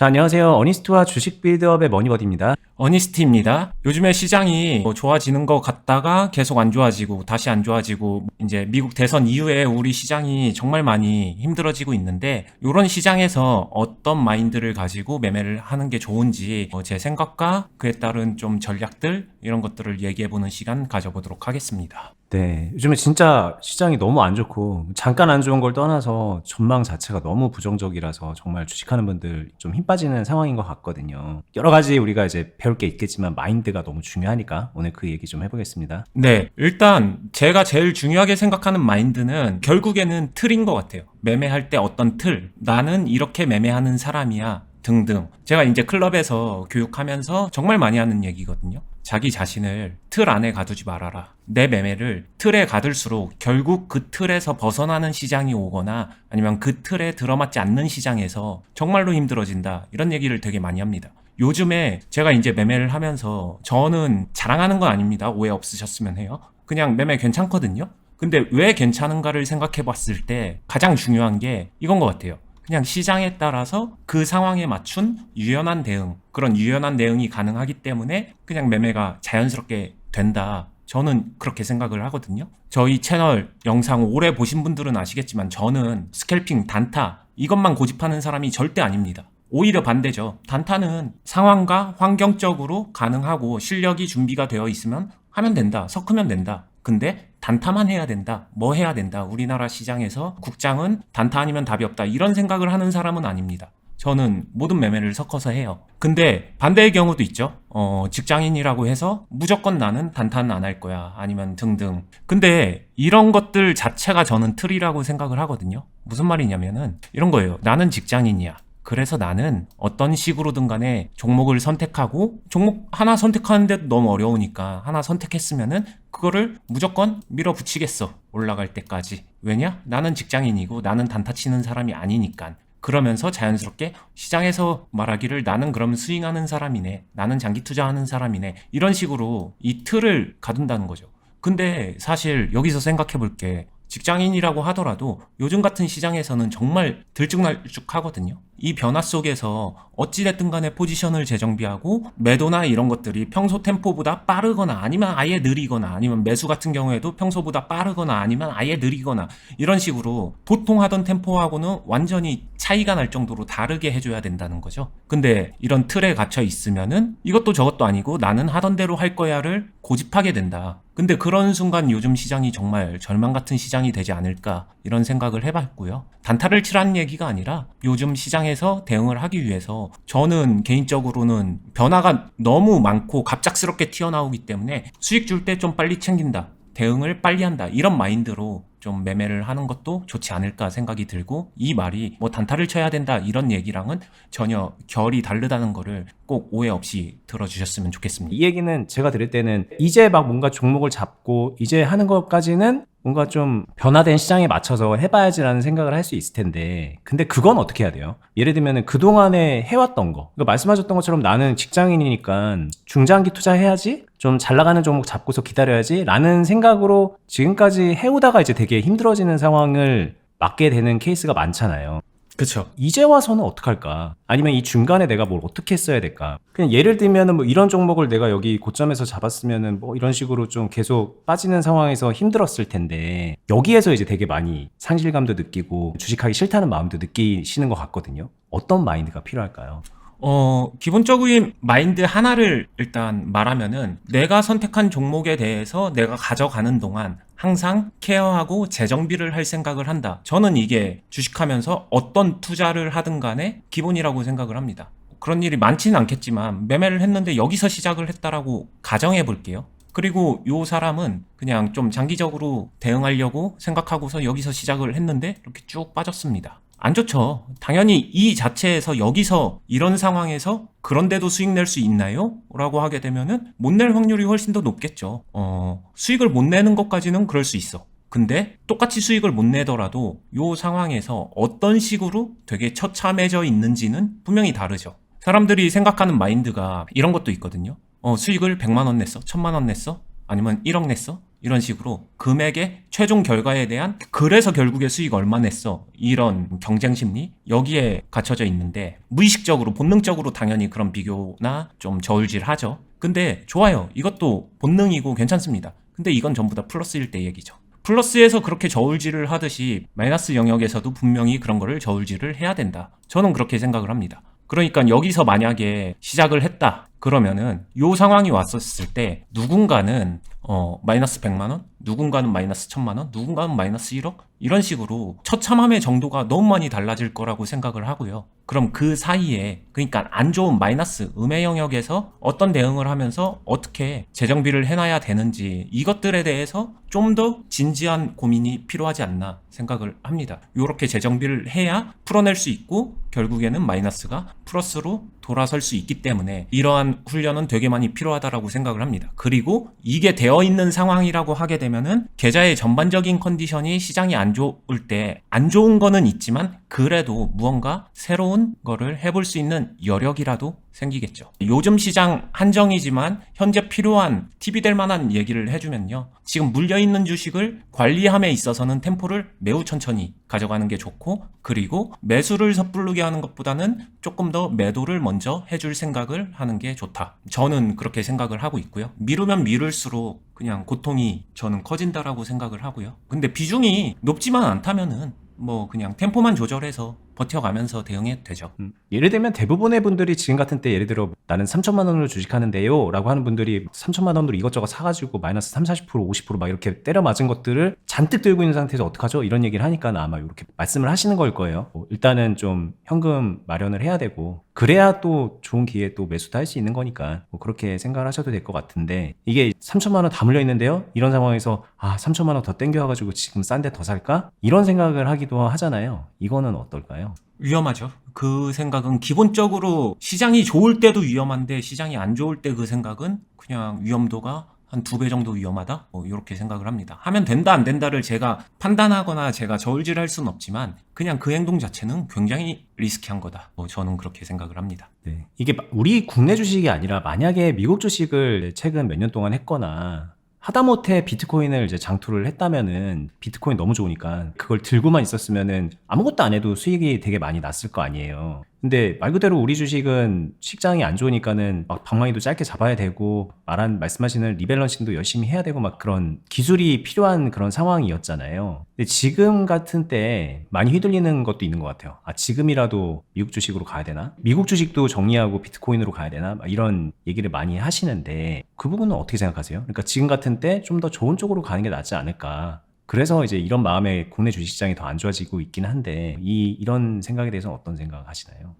자, 안녕하세요. 어니스트와 주식 빌드업의 머니버디입니다. 어니스티입니다. 요즘에 시장이 뭐 좋아지는 것 같다가 계속 안 좋아지고 다시 안 좋아지고 이제 미국 대선 이후에 우리 시장이 정말 많이 힘들어지고 있는데 이런 시장에서 어떤 마인드를 가지고 매매를 하는 게 좋은지 어, 제 생각과 그에 따른 좀 전략들 이런 것들을 얘기해보는 시간 가져보도록 하겠습니다. 네. 요즘에 진짜 시장이 너무 안 좋고, 잠깐 안 좋은 걸 떠나서 전망 자체가 너무 부정적이라서 정말 주식하는 분들 좀 힘 빠지는 상황인 것 같거든요. 여러 가지 우리가 이제 배울 게 있겠지만 마인드가 너무 중요하니까 오늘 그 얘기 좀 해보겠습니다. 네, 일단 제가 제일 중요하게 생각하는 마인드는 결국에는 틀인 것 같아요. 매매할 때 어떤 틀, 나는 이렇게 매매하는 사람이야 등등. 제가 이제 클럽에서 교육하면서 정말 많이 하는 얘기거든요. 자기 자신을 틀 안에 가두지 말아라. 내 매매를 틀에 가둘수록 결국 그 틀에서 벗어나는 시장이 오거나 아니면 그 틀에 들어맞지 않는 시장에서 정말로 힘들어진다. 이런 얘기를 되게 많이 합니다. 요즘에 제가 이제 매매를 하면서 저는 자랑하는 건 아닙니다. 오해 없으셨으면 해요. 그냥 매매 괜찮거든요. 근데 왜 괜찮은가를 생각해 봤을 때 가장 중요한 게 이건 것 같아요. 그냥 시장에 따라서 그 상황에 맞춘 유연한 대응, 그런 유연한 대응이 가능하기 때문에 그냥 매매가 자연스럽게 된다. 저는 그렇게 생각을 하거든요. 저희 채널 영상 오래 보신 분들은 아시겠지만 저는 스캘핑, 단타 이것만 고집하는 사람이 절대 아닙니다. 오히려 반대죠. 단타는 상황과 환경적으로 가능하고 실력이 준비가 되어 있으면 하면 된다. 섞으면 된다. 근데 단타만 해야 된다. 뭐 해야 된다. 우리나라 시장에서 국장은 단타 아니면 답이 없다. 이런 생각을 하는 사람은 아닙니다. 저는 모든 매매를 섞어서 해요. 근데 반대의 경우도 있죠. 어, 직장인이라고 해서 무조건 나는 단타는 안 할 거야. 아니면 등등. 근데 이런 것들 자체가 저는 틀이라고 생각을 하거든요. 무슨 말이냐면은 이런 거예요. 나는 직장인이야. 그래서 나는 어떤 식으로든 간에 종목을 선택하고 종목 하나 선택하는데도 너무 어려우니까 하나 선택했으면은 그거를 무조건 밀어붙이겠어. 올라갈 때까지. 왜냐? 나는 직장인이고 나는 단타 치는 사람이 아니니까. 그러면서 자연스럽게 시장에서 말하기를 나는 그럼 스윙하는 사람이네. 나는 장기 투자하는 사람이네. 이런 식으로 이 틀을 가둔다는 거죠. 근데 사실 여기서 생각해 볼게. 직장인이라고 하더라도 요즘 같은 시장에서는 정말 들쭉날쭉 하거든요. 이 변화 속에서 어찌됐든 간에 포지션을 재정비하고 매도나 이런 것들이 평소 템포보다 빠르거나 아니면 아예 느리거나 아니면 매수 같은 경우에도 평소보다 빠르거나 아니면 아예 느리거나 이런 식으로 보통 하던 템포하고는 완전히 차이가 날 정도로 다르게 해줘야 된다는 거죠. 근데 이런 틀에 갇혀 있으면은 이것도 저것도 아니고 나는 하던 대로 할 거야를 고집하게 된다. 근데 그런 순간 요즘 시장이 정말 절망 같은 시장이 되지 않을까 이런 생각을 해봤고요. 단타를 치라는 얘기가 아니라 요즘 시장에 서 대응을 하기 위해서 저는 개인적으로는 변화가 너무 많고 갑작스럽게 튀어나오기 때문에 수익 줄 때 좀 빨리 챙긴다. 대응을 빨리 한다. 이런 마인드로 좀 매매를 하는 것도 좋지 않을까 생각이 들고 이 말이 뭐 단타를 쳐야 된다 이런 얘기랑은 전혀 결이 다르다는 거를 꼭 오해 없이 들어주셨으면 좋겠습니다. 이 얘기는 제가 들을 때는 이제 막 뭔가 종목을 잡고 이제 하는 것까지는 뭔가 좀 변화된 시장에 맞춰서 해봐야지라는 생각을 할 수 있을 텐데 근데 그건 어떻게 해야 돼요? 예를 들면 그동안에 해왔던 거 그러니까 말씀하셨던 것처럼 나는 직장인이니까 중장기 투자해야지 좀 잘 나가는 종목 잡고서 기다려야지 라는 생각으로 지금까지 해오다가 이제 되게 힘들어지는 상황을 맞게 되는 케이스가 많잖아요 그렇죠. 이제 와서는 어떡할까? 아니면 이 중간에 내가 뭘 어떻게 했어야 될까? 그냥 예를 들면은 뭐 이런 종목을 내가 여기 고점에서 잡았으면은 뭐 이런 식으로 좀 계속 빠지는 상황에서 힘들었을 텐데 여기에서 이제 되게 많이 상실감도 느끼고 주식하기 싫다는 마음도 느끼시는 것 같거든요. 어떤 마인드가 필요할까요? 어, 기본적인 마인드 하나를 일단 말하면은 내가 선택한 종목에 대해서 내가 가져가는 동안 항상 케어하고 재정비를 할 생각을 한다. 저는 이게 주식하면서 어떤 투자를 하든 간에 기본이라고 생각을 합니다. 그런 일이 많지는 않겠지만 매매를 했는데 여기서 시작을 했다라고 가정해 볼게요. 그리고 요 사람은 그냥 좀 장기적으로 대응하려고 생각하고서 여기서 시작을 했는데 이렇게 쭉 빠졌습니다. 안 좋죠. 당연히 이 자체에서 여기서 이런 상황에서 그런데도 수익 낼 수 있나요? 라고 하게 되면은 못 낼 확률이 훨씬 더 높겠죠. 어, 수익을 못 내는 것까지는 그럴 수 있어. 근데 똑같이 수익을 못 내더라도 요 상황에서 어떤 식으로 되게 처참해져 있는지는 분명히 다르죠. 사람들이 생각하는 마인드가 이런 것도 있거든요. 어, 수익을 100만 원 냈어? 1000만 원 냈어? 아니면 1억 냈어? 이런 식으로 금액의 최종 결과에 대한 그래서 결국에 수익 얼마 냈어? 이런 경쟁 심리 여기에 갇혀져 있는데 무의식적으로 본능적으로 당연히 그런 비교나 좀 저울질 하죠. 근데 좋아요. 이것도 본능이고 괜찮습니다. 근데 이건 전부 다 플러스일 때 얘기죠. 플러스에서 그렇게 저울질을 하듯이 마이너스 영역에서도 분명히 그런 거를 저울질을 해야 된다. 저는 그렇게 생각을 합니다. 그러니까 여기서 만약에 시작을 했다. 그러면은 요 상황이 왔었을 때 누군가는 어 마이너스 100만 원, 누군가는 마이너스 1000만 원, 누군가는 마이너스 1억 이런 식으로 처참함의 정도가 너무 많이 달라질 거라고 생각을 하고요. 그럼 그 사이에 그러니까 안 좋은 마이너스 음의 영역에서 어떤 대응을 하면서 어떻게 재정비를 해놔야 되는지 이것들에 대해서 좀 더 진지한 고민이 필요하지 않나 생각을 합니다. 이렇게 재정비를 해야 풀어낼 수 있고 결국에는 마이너스가 플러스로 돌아설 수 있기 때문에 이러한 훈련은 되게 많이 필요하다라고 생각을 합니다. 그리고 이게 되어 있는 상황이라고 하게 되면은 계좌의 전반적인 컨디션이 시장이 안 좋을 때 안 좋은 거는 있지만 그래도 무언가 새로운 거를 해볼 수 있는 여력이라도 생기겠죠. 요즘 시장 한정이지만 현재 필요한 팁이 될 만한 얘기를 해주면요. 지금 물려있는 주식을 관리함에 있어서는 템포를 매우 천천히 가져가는 게 좋고 그리고 매수를 섣부르게 하는 것보다는 조금 더 매도를 먼저 해줄 생각을 하는 게 좋다. 저는 그렇게 생각을 하고 있고요. 미루면 미룰수록 그냥 고통이 저는 커진다라고 생각을 하고요. 근데 비중이 높지만 않다면은 뭐 그냥 템포만 조절해서 버텨가면서 대응해도 되죠. 음, 예를 들면 대부분의 분들이 지금 같은 때 예를 들어 나는 3천만 원으로 주식하는데요 라고 하는 분들이 3천만 원으로 이것저것 사가지고 마이너스 3, 40% 50%막 이렇게 때려 맞은 것들을 잔뜩 들고 있는 상태에서 어떡하죠? 이런 얘기를 하니까 아마 이렇게 말씀을 하시는 걸 거예요. 뭐 일단은 좀 현금 마련을 해야 되고 그래야 또 좋은 기회에 또 매수도 할 수 있는 거니까 뭐 그렇게 생각을 하셔도 될 것 같은데 이게 3천만 원 다 물려 있는데요 이런 상황에서 아 3천만 원 더 땡겨와가지고 지금 싼 데 더 살까? 이런 생각을 하기도 하잖아요. 이거는 어떨까요? 위험하죠. 그 생각은 기본적으로 시장이 좋을 때도 위험한데 시장이 안 좋을 때 그 생각은 그냥 위험도가 한 두 배 정도 위험하다? 뭐 이렇게 생각을 합니다. 하면 된다 안 된다를 제가 판단하거나 제가 저울질할 수는 없지만 그냥 그 행동 자체는 굉장히 리스키한 거다. 뭐 저는 그렇게 생각을 합니다. 네. 이게 마- 우리 국내 주식이 아니라 만약에 미국 주식을 최근 몇 년 동안 했거나 하다못해 비트코인을 이제 장투를 했다면은 비트코인 너무 좋으니까 그걸 들고만 있었으면은 아무것도 안 해도 수익이 되게 많이 났을 거 아니에요. 근데 말 그대로 우리 주식은 식장이 안 좋으니까는 막 방망이도 짧게 잡아야 되고 말한 말씀하시는 리밸런싱도 열심히 해야 되고 막 그런 기술이 필요한 그런 상황이었잖아요. 근데 지금 같은 때 많이 휘둘리는 것도 있는 것 같아요. 아 지금이라도 미국 주식으로 가야 되나? 미국 주식도 정리하고 비트코인으로 가야 되나? 막 이런 얘기를 많이 하시는데 그 부분은 어떻게 생각하세요? 그러니까 지금 같은 때 좀 더 좋은 쪽으로 가는 게 낫지 않을까? 그래서 이제 이런 마음에 국내 주식시장이 더 안 좋아지고 있긴 한데 이 이런 생각에 대해서 어떤 생각 하시나요?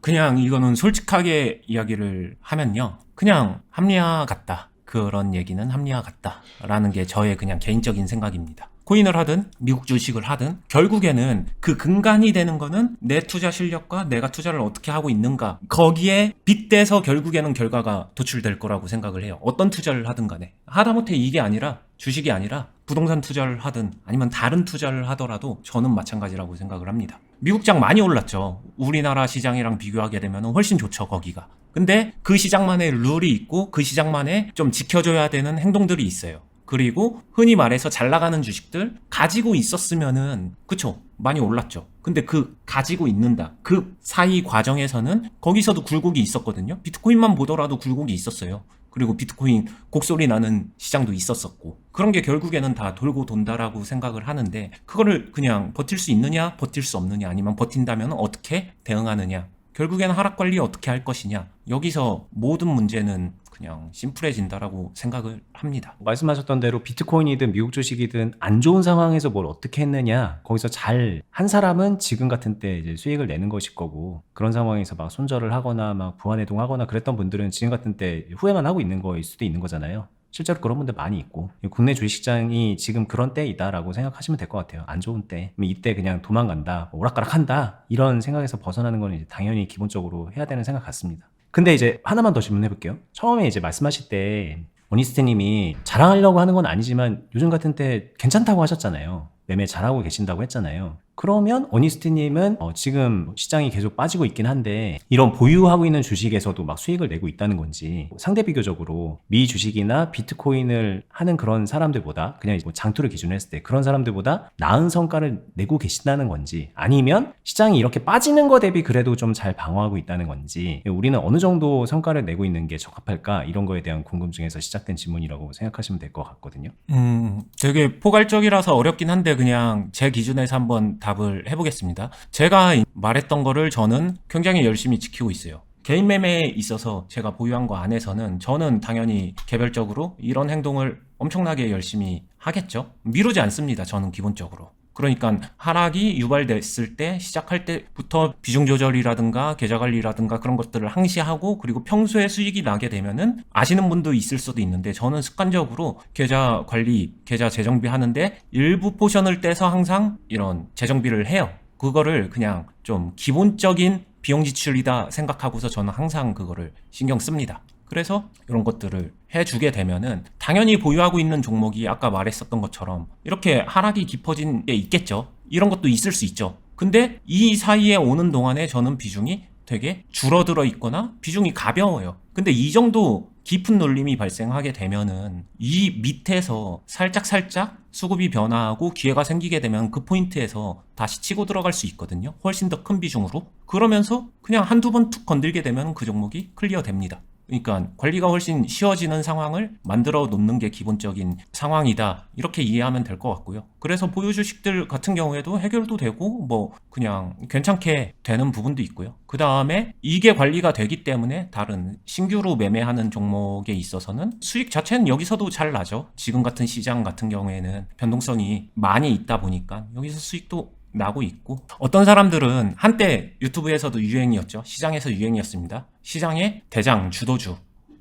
그냥 이거는 솔직하게 이야기를 하면요. 그냥 합리화 같다. 그런 얘기는 합리화 같다라는 게 저의 그냥 개인적인 생각입니다. 코인을 하든 미국 주식을 하든 결국에는 그 근간이 되는 거는 내 투자 실력과 내가 투자를 어떻게 하고 있는가 거기에 빗대서 결국에는 결과가 도출될 거라고 생각을 해요. 어떤 투자를 하든 간에 하다못해 이게 아니라 주식이 아니라 부동산 투자를 하든 아니면 다른 투자를 하더라도 저는 마찬가지라고 생각을 합니다. 미국장 많이 올랐죠. 우리나라 시장이랑 비교하게 되면 훨씬 좋죠, 거기가. 근데 그 시장만의 룰이 있고 그 시장만의 좀 지켜줘야 되는 행동들이 있어요. 그리고 흔히 말해서 잘 나가는 주식들 가지고 있었으면은 그쵸 많이 올랐죠. 근데 그 가지고 있는다 그 사이 과정에서는 거기서도 굴곡이 있었거든요. 비트코인만 보더라도 굴곡이 있었어요. 그리고 비트코인 곡소리 나는 시장도 있었었고 그런 게 결국에는 다 돌고 돈다라고 생각을 하는데 그거를 그냥 버틸 수 있느냐 버틸 수 없느냐 아니면 버틴다면 어떻게 대응하느냐 결국에는 하락 관리 어떻게 할 것이냐 여기서 모든 문제는 그냥 심플해진다라고 생각을 합니다. 말씀하셨던 대로 비트코인이든 미국 주식이든 안 좋은 상황에서 뭘 어떻게 했느냐 거기서 잘 한 사람은 지금 같은 때 이제 수익을 내는 것일 거고 그런 상황에서 막 손절을 하거나 막 부안해동하거나 그랬던 분들은 지금 같은 때 후회만 하고 있는 거일 수도 있는 거잖아요. 실제로 그런 분들 많이 있고 국내 주식시장이 지금 그런 때이다라고 생각하시면 될 것 같아요. 안 좋은 때 이때 그냥 도망간다, 뭐 오락가락한다 이런 생각에서 벗어나는 건 이제 당연히 기본적으로 해야 되는 생각 같습니다. 근데 이제 하나만 더 질문해 볼게요. 처음에 이제 말씀하실 때 원니스트님이 자랑하려고 하는 건 아니지만 요즘 같은 때 괜찮다고 하셨잖아요. 매매 잘하고 계신다고 했잖아요. 그러면 어니스트님은 어, 지금 시장이 계속 빠지고 있긴 한데 이런 보유하고 있는 주식에서도 막 수익을 내고 있다는 건지 상대 비교적으로 미 주식이나 비트코인을 하는 그런 사람들보다 그냥 뭐 장투를 기준으로 했을 때 그런 사람들보다 나은 성과를 내고 계신다는 건지 아니면 시장이 이렇게 빠지는 거 대비 그래도 좀 잘 방어하고 있다는 건지 우리는 어느 정도 성과를 내고 있는 게 적합할까 이런 거에 대한 궁금증에서 시작된 질문이라고 생각하시면 될 것 같거든요. 음, 되게 포괄적이라서 어렵긴 한데 그냥 제 기준에서 한번 답을 해보겠습니다. 제가 말했던 거를 저는 굉장히 열심히 지키고 있어요. 개인 매매에 있어서 제가 보유한 거 안에서는 저는 당연히 개별적으로 이런 행동을 엄청나게 열심히 하겠죠. 미루지 않습니다. 저는 기본적으로. 그러니까 하락이 유발됐을 때 시작할 때부터 비중 조절이라든가 계좌 관리라든가 그런 것들을 항시하고 그리고 평소에 수익이 나게 되면은 아시는 분도 있을 수도 있는데 저는 습관적으로 계좌 관리, 계좌 재정비 하는데 일부 포션을 떼서 항상 이런 재정비를 해요. 그거를 그냥 좀 기본적인 비용 지출이다 생각하고서 저는 항상 그거를 신경 씁니다. 그래서 이런 것들을 해주게 되면은 당연히 보유하고 있는 종목이 아까 말했었던 것처럼 이렇게 하락이 깊어진 게 있겠죠. 이런 것도 있을 수 있죠. 근데 이 사이에 오는 동안에 저는 비중이 되게 줄어들어 있거나 비중이 가벼워요. 근데 이 정도 깊은 놀림이 발생하게 되면은 이 밑에서 살짝 살짝 수급이 변화하고 기회가 생기게 되면 그 포인트에서 다시 치고 들어갈 수 있거든요. 훨씬 더 큰 비중으로. 그러면서 그냥 한두 번 툭 건들게 되면 그 종목이 클리어 됩니다. 그러니까 관리가 훨씬 쉬워지는 상황을 만들어 놓는 게 기본적인 상황이다. 이렇게 이해하면 될 것 같고요. 그래서 보유 주식들 같은 경우에도 해결도 되고 뭐 그냥 괜찮게 되는 부분도 있고요. 그 다음에 이게 관리가 되기 때문에 다른 신규로 매매하는 종목에 있어서는 수익 자체는 여기서도 잘 나죠. 지금 같은 시장 같은 경우에는 변동성이 많이 있다 보니까 여기서 수익도 나고 있고 어떤 사람들은 한때 유튜브에서도 유행이었죠. 시장에서 유행이었습니다. 시장의 대장 주도주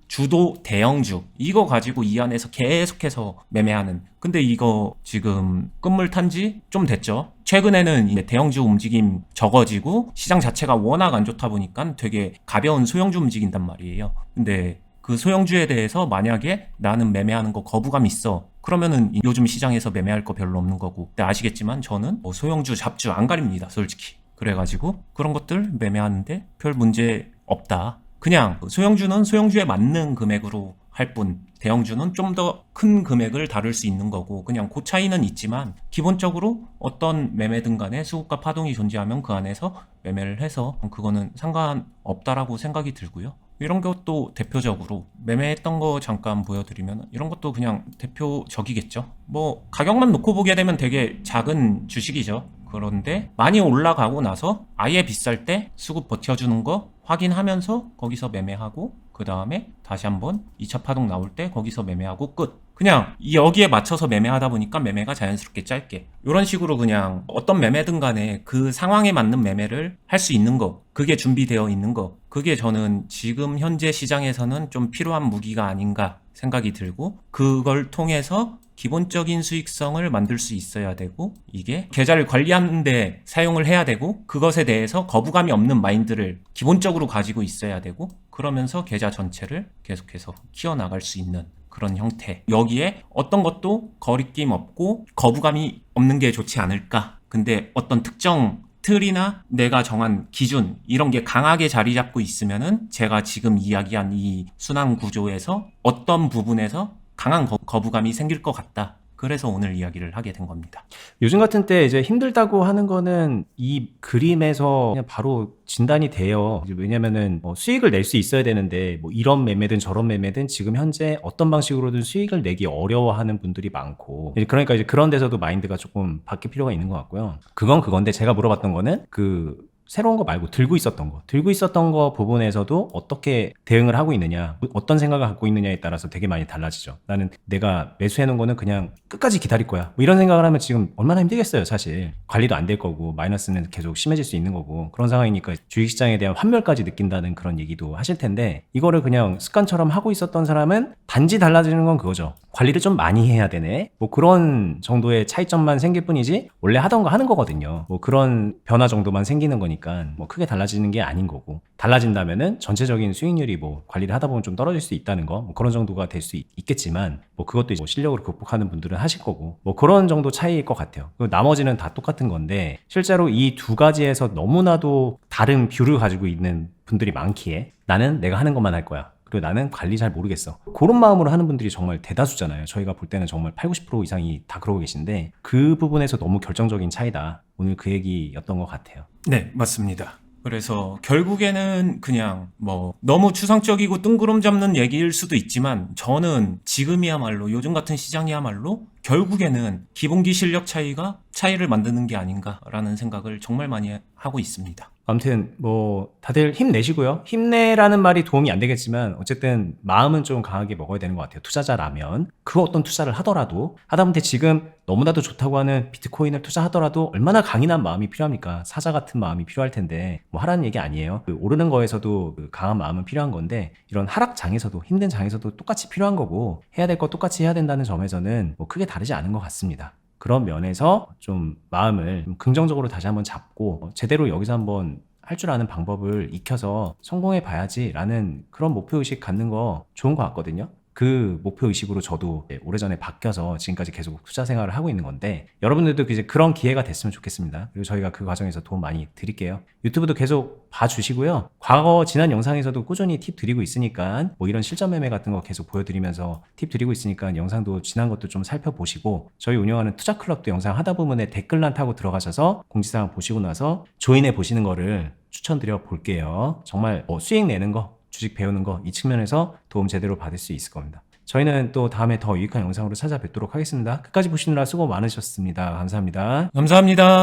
주도 대형주 이거 가지고 이 안에서 계속해서 매매하는 근데 이거 지금 끝물 탄 지 좀 됐죠 최근에는 대형주 움직임 적어지고 시장 자체가 워낙 안 좋다 보니까 되게 가벼운 소형주 움직인단 말이에요 근데 그 소형주에 대해서 만약에 나는 매매하는 거 거부감 있어. 그러면은 요즘 시장에서 매매할 거 별로 없는 거고. 근데 아시겠지만 저는 뭐 소형주 잡주 안 가립니다 솔직히. 그래가지고 그런 것들 매매하는데 별 문제 없다. 그냥 소형주는 소형주에 맞는 금액으로 할 뿐, 대형주는 좀 더 큰 금액을 다룰 수 있는 거고, 그냥 그 차이는 있지만, 기본적으로 어떤 매매든 간에 수급과 파동이 존재하면 그 안에서 매매를 해서, 그거는 상관없다라고 생각이 들고요. 이런 것도 대표적으로 매매했던 거 잠깐 보여드리면 이런 것도 그냥 대표적이겠죠. 뭐 가격만 놓고 보게 되면 되게 작은 주식이죠. 그런데 많이 올라가고 나서 아예 비쌀 때 수급 버텨주는 거 확인하면서 거기서 매매하고 그 다음에 다시 한번 2차 파동 나올 때 거기서 매매하고 끝. 그냥 여기에 맞춰서 매매하다 보니까 매매가 자연스럽게 짧게. 이런 식으로 그냥 어떤 매매든 간에 그 상황에 맞는 매매를 할 수 있는 거. 그게 준비되어 있는 거. 그게 저는 지금 현재 시장에서는 좀 필요한 무기가 아닌가 생각이 들고 그걸 통해서 기본적인 수익성을 만들 수 있어야 되고 이게 계좌를 관리하는데 사용을 해야 되고 그것에 대해서 거부감이 없는 마인드를 기본적으로 가지고 있어야 되고 그러면서 계좌 전체를 계속해서 키워나갈 수 있는 그런 형태. 여기에 어떤 것도 거리낌 없고 거부감이 없는 게 좋지 않을까. 근데 어떤 특정 틀이나 내가 정한 기준 이런 게 강하게 자리 잡고 있으면은 제가 지금 이야기한 이 순환 구조에서 어떤 부분에서 강한 거, 거부감이 생길 것 같다. 그래서 오늘 이야기를 하게 된 겁니다. 요즘 같은 때 이제 힘들다고 하는 거는 이 그림에서 그냥 바로 진단이 돼요. 왜냐면은 뭐 수익을 낼 수 있어야 되는데 뭐 이런 매매든 저런 매매든 지금 현재 어떤 방식으로든 수익을 내기 어려워하는 분들이 많고 그러니까 이제 그런 데서도 마인드가 조금 바뀔 필요가 있는 것 같고요. 그건 그건데 제가 물어봤던 거는 그 새로운 거 말고 들고 있었던 거, 들고 있었던 거 부분에서도 어떻게 대응을 하고 있느냐, 어떤 생각을 갖고 있느냐에 따라서 되게 많이 달라지죠. 나는 내가 매수해 놓은 거는 그냥 끝까지 기다릴 거야. 뭐 이런 생각을 하면 지금 얼마나 힘들겠어요, 사실. 관리도 안 될 거고, 마이너스는 계속 심해질 수 있는 거고, 그런 상황이니까 주식시장에 대한 환멸까지 느낀다는 그런 얘기도 하실 텐데, 이거를 그냥 습관처럼 하고 있었던 사람은 단지 달라지는 건 그거죠. 관리를 좀 많이 해야 되네. 뭐 그런 정도의 차이점만 생길 뿐이지 원래 하던 거 하는 거거든요. 뭐 그런 변화 정도만 생기는 거니까 뭐 크게 달라지는 게 아닌 거고 달라진다면은 전체적인 수익률이 뭐 관리를 하다 보면 좀 떨어질 수 있다는 거 뭐 그런 정도가 될 수 있겠지만 뭐 그것도 뭐 실력으로 극복하는 분들은 하실 거고 뭐 그런 정도 차이일 것 같아요. 그리고 나머지는 다 똑같은 건데 실제로 이 두 가지에서 너무나도 다른 뷰를 가지고 있는 분들이 많기에 나는 내가 하는 것만 할 거야. 그리고 나는 관리 잘 모르겠어. 그런 마음으로 하는 분들이 정말 대다수잖아요. 저희가 볼 때는 정말 8, 90% 이상이 다 그러고 계신데 그 부분에서 너무 결정적인 차이다. 오늘 그 얘기였던 것 같아요. 네, 맞습니다. 그래서 결국에는 그냥 뭐 너무 추상적이고 뜬구름 잡는 얘기일 수도 있지만 저는 지금이야말로 요즘 같은 시장이야말로 결국에는 기본기 실력 차이가 차이를 만드는 게 아닌가라는 생각을 정말 많이 하고 있습니다. 아무튼 뭐 다들 힘내시고요. 힘내라는 말이 도움이 안 되겠지만 어쨌든 마음은 좀 강하게 먹어야 되는 것 같아요. 투자자라면 그 어떤 투자를 하더라도 하다못해 지금 너무나도 좋다고 하는 비트코인을 투자하더라도 얼마나 강인한 마음이 필요합니까? 사자 같은 마음이 필요할 텐데 뭐 하라는 얘기 아니에요. 그 오르는 거에서도 그 강한 마음은 필요한 건데 이런 하락 장에서도 힘든 장에서도 똑같이 필요한 거고 해야 될 거 똑같이 해야 된다는 점에서는 뭐 크게 다 르지 않은 것 같습니다. 그런 면에서 좀 마음을 좀 긍정적으로 다시 한번 잡고 어, 제대로 여기서 한번 할 줄 아는 방법을 익혀서 성공해 봐야지라는 그런 목표 의식 갖는 거 좋은 것 같거든요. 그 목표 의식으로 저도 오래전에 바뀌어서 지금까지 계속 투자 생활을 하고 있는 건데 여러분들도 이제 그런 기회가 됐으면 좋겠습니다. 그리고 저희가 그 과정에서 도움 많이 드릴게요. 유튜브도 계속 봐주시고요. 과거 지난 영상에서도 꾸준히 팁 드리고 있으니까 뭐 이런 실전 매매 같은 거 계속 보여드리면서 팁 드리고 있으니까 영상도 지난 것도 좀 살펴보시고 저희 운영하는 투자 클럽도 영상 하다 보면에 댓글란 타고 들어가셔서 공지사항 보시고 나서 조인해 보시는 거를 추천드려 볼게요. 정말 뭐 수익 내는 거 주식 배우는 거 이 측면에서 도움 제대로 받을 수 있을 겁니다. 저희는 또 다음에 더 유익한 영상으로 찾아뵙도록 하겠습니다. 끝까지 보시느라 수고 많으셨습니다. 감사합니다. 감사합니다.